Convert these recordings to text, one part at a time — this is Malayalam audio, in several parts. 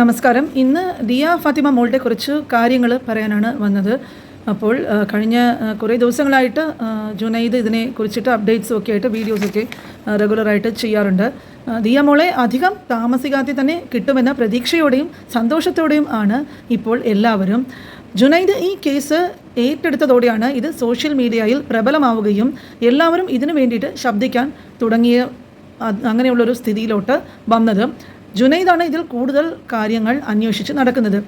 നമസ്കാരം. ഇന്ന് ദിയ ഫാത്തിമ മോളുടെ കുറച്ച് കാര്യങ്ങൾ പറയാനാണ് വന്നത്. അപ്പോൾ കഴിഞ്ഞ കുറേ ദിവസങ്ങളായിട്ട് ജുനൈദ് ഇതിനെ കുറിച്ചിട്ട് അപ്ഡേറ്റ്സും ഒക്കെ ആയിട്ട് വീഡിയോസൊക്കെ റെഗുലറായിട്ട് ചെയ്യാറുണ്ട്. ദിയ മോളെ അധികം താമസിക്കാതെ തന്നെ കിട്ടുമെന്ന പ്രതീക്ഷയോടെയും സന്തോഷത്തോടെയും ആണ് ഇപ്പോൾ എല്ലാവരും. ജുനൈദ് ഈ കേസ് ഏറ്റെടുത്തതോടെയാണ് ഇത് സോഷ്യൽ മീഡിയയിൽ പ്രബലമാവുകയും എല്ലാവരും ഇതിനു വേണ്ടിയിട്ട് ശബ്ദിക്കാൻ തുടങ്ങിയ അങ്ങനെയുള്ളൊരു സ്ഥിതിയിലോട്ട് വന്നത്. ജുനൈദാണ് ഇതിൽ കൂടുതൽ കാര്യങ്ങൾ അന്വേഷിച്ച് നടക്കുന്നത്.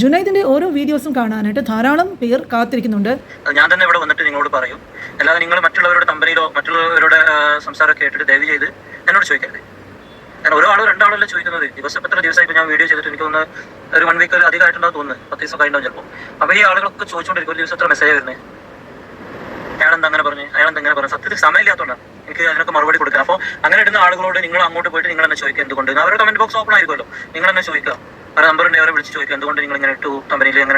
ജുനൈദിന്റെ ഓരോ വീഡിയോസും കാണാനായിട്ട് ധാരാളം പേർ കാത്തിരിക്കുന്നുണ്ട്. ഞാൻ തന്നെ ഇവിടെ വന്നിട്ട് നിങ്ങളോട് പറയും. അല്ലാതെ നിങ്ങൾ മറ്റുള്ളവരുടെ തമ്പനിയിലോ മറ്റുള്ളവരുടെ സംസാരം കേട്ടിട്ട് ദയവ് ചെയ്ത് എന്നോട് ചോദിക്കരുത്. ഞാൻ ഒരാളോ ആളോ രണ്ടാളോ അല്ല ചോദിക്കുന്നത്. ദിവസം എത്ര ദിവസമായി ഇപ്പൊ ഞാൻ വീഡിയോ ചെയ്തിട്ട് എനിക്ക് തോന്നുന്നു ഒരു വൺ വീക്ക് അധികമായിട്ടുണ്ടാവും തോന്നുന്നു. പത്ത് ദിവസം കഴിഞ്ഞാൽ ചിലപ്പോൾ അപ്പൊ ഈ ആളുകളൊക്കെ ചോദിച്ചുകൊണ്ടിരിക്കും ഒരു ദിവസം എത്ര മെസ്സേജ് വരുന്നത് അയാളെന്താ അങ്ങനെ പറഞ്ഞു? അയാളെന്താ അങ്ങനെ പറഞ്ഞു? സത്യത്തിൽ സമയമില്ലാത്തതുകൊണ്ടാണ് എനിക്ക് അതിനൊക്കെ മറുപടി കൊടുക്കാം. അപ്പോൾ അങ്ങനെ ഇടുന്ന ആളുകളോട് നിങ്ങൾ അങ്ങോട്ട് പോയിട്ട് നിങ്ങൾ തന്നെ ചോദിക്കുക എന്തുകൊണ്ട്? അവരുടെ കമന്റ് ബോക്സ് ഓപ്പൺ ആയിരിക്കുമല്ലോ. നിങ്ങൾ തന്നെ ചോദിക്കുക. അവരുടെ നമ്പർ ഉണ്ടെങ്കിൽ അവരെ വിളിച്ച് ചോദിക്കുക. എന്തുകൊണ്ട് നിങ്ങൾ ഇങ്ങനെ ഇട്ടു? കമ്പനിയിൽ അങ്ങനെ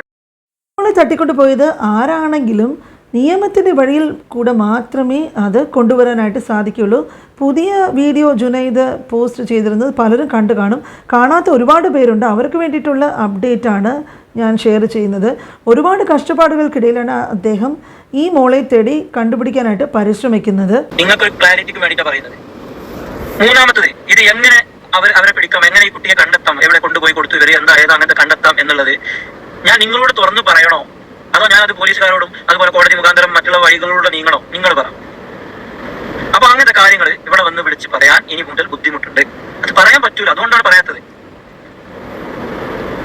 തട്ടിക്കൊണ്ട് പോയത് ആരാണെങ്കിലും നിയമത്തിന്റെ വഴിയിൽ കൂടെ മാത്രമേ അത് കൊണ്ടുവരാനായിട്ട് സാധിക്കുകയുള്ളൂ പുതിയ വീഡിയോ ജുനൈദ് പോസ്റ്റ് ചെയ്തിരുന്നത് പലരും കണ്ടു കാണും. കാണാത്ത ഒരുപാട് പേരുണ്ട്. അവർക്ക് വേണ്ടിയിട്ടുള്ള അപ്ഡേറ്റ് ആണ് ഞാൻ ഷെയർ ചെയ്യുന്നത്. ഒരുപാട് കഷ്ടപ്പാടുകൾക്കിടയിലാണ് അദ്ദേഹം ഈ മോളെ തേടി കണ്ടുപിടിക്കാനായിട്ട് പരിശ്രമിക്കുന്നത്. നിങ്ങൾക്ക് ക്ലാരിറ്റിക്ക് വേണ്ടിയിട്ടാണ് പറയുന്നത്. മൂന്നാമത്തത് ഇത് എങ്ങനെ അവരെ പിടിക്കാം? എങ്ങനെ ഈ കുട്ടിയെ കണ്ടെത്താം? എവിടെ കൊണ്ടുപോയി കൊടുത്തു? ഇവരെ എന്താ ഏതാ അങ്ങനത്തെ കണ്ടെത്താം എന്നുള്ളത്. ഞാൻ നിങ്ങളോട് തുറന്നു പറയണോ? അതോ ഞാൻ അത് പോലീസുകാരോടും അതുപോലെ കോടതി മുഖാന്തരം മറ്റുള്ള വഴികളിലൂടെ നീങ്ങണോ? നിങ്ങൾ പറ. അപ്പൊ അങ്ങനത്തെ കാര്യങ്ങൾ ഇവിടെ വന്ന് വിളിച്ച് പറയാൻ ഇനി മുതൽ ബുദ്ധിമുട്ടുണ്ട്. അത് പറയാൻ പറ്റൂല. അതുകൊണ്ടാണ് പറയാത്തത്.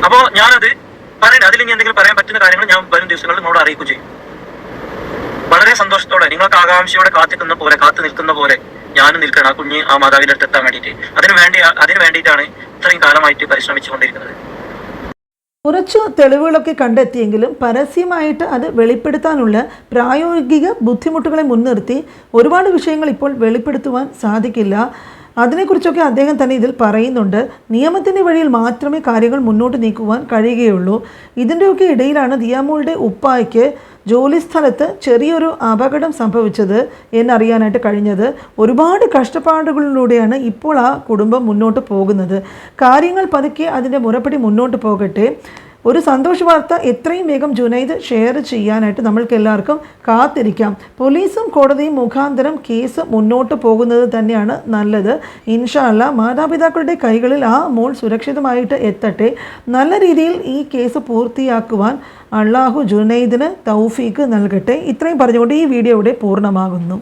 അപ്പോ ഞാനത് പറയണ്ട. അതിൽ ഇനി എന്തെങ്കിലും പറയാൻ പറ്റുന്ന കാര്യങ്ങൾ ഞാൻ വരും ദിവസങ്ങളിൽ നിങ്ങളോട് അറിയിക്കും ചെയ്യും. വളരെ സന്തോഷത്തോടെ നിങ്ങൾക്ക് ആകാംക്ഷയോടെ കാത്തിക്കുന്ന പോലെ കാത്തു നിൽക്കുന്ന പോലെ ഞാനും നിൽക്കണം. ആ കുഞ്ഞ് ആ മാതാവിന്റെ അടുത്ത് എത്താൻ വേണ്ടിയിട്ട്. അതിന് വേണ്ടി അതിന് വേണ്ടിയിട്ടാണ് ഇത്രയും കാലമായിട്ട് പരിശ്രമിച്ചുകൊണ്ടിരിക്കുന്നത്. കുറച്ച് തെളിവുകളൊക്കെ കണ്ടെത്തിയെങ്കിലും പരസ്യമായിട്ട് അത് വെളിപ്പെടുത്താനുള്ള പ്രായോഗിക ബുദ്ധിമുട്ടുകളെ മുൻനിർത്തി ഒരുപാട് വിഷയങ്ങൾ ഇപ്പോൾ വെളിപ്പെടുത്തുവാൻ സാധിക്കില്ല. അതിനെക്കുറിച്ചൊക്കെ അദ്ദേഹം തന്നെ ഇതിൽ പറയുന്നുണ്ട്. നിയമത്തിന്റെ വഴിയിൽ മാത്രമേ കാര്യങ്ങൾ മുന്നോട്ട് നീക്കുവാൻ കഴിയുകയുള്ളൂ. ഇതിന്റെയൊക്കെ ഇടയിലാണ് ദിയാമോളുടെ ഉപ്പായ്ക്ക് ജോലിസ്ഥലത്ത് ചെറിയൊരു അപകടം സംഭവിച്ചത് എന്നറിയാനായിട്ട് കഴിഞ്ഞത്. ഒരുപാട് കഷ്ടപ്പാടുകളിലൂടെയാണ് ഇപ്പോൾ ആ കുടുംബം മുന്നോട്ട് പോകുന്നത്. കാര്യങ്ങൾ പതുക്കെ അതിന്റെ മുറപ്പടി മുന്നോട്ട് പോകട്ടെ. ഒരു സന്തോഷ വാർത്ത എത്രയും വേഗം ജുനൈദ് ഷെയർ ചെയ്യാനായിട്ട് നമ്മൾക്ക് എല്ലാവർക്കും കാത്തിരിക്കാം. പോലീസും കോടതിയും മുഖാന്തരം കേസ് മുന്നോട്ട് പോകുന്നത് തന്നെയാണ് നല്ലത്. ഇൻഷാല്ല മാതാപിതാക്കളുടെ കൈകളിൽ ആ മോൾ സുരക്ഷിതമായിട്ട് എത്തട്ടെ. നല്ല രീതിയിൽ ഈ കേസ് പൂർത്തിയാക്കുവാൻ അള്ളാഹു ജുനൈദിന് തൗഫീക്ക് നൽകട്ടെ. ഇത്രയും പറഞ്ഞുകൊണ്ട് ഈ വീഡിയോ ഇവിടെ പൂർണമാകുന്നു.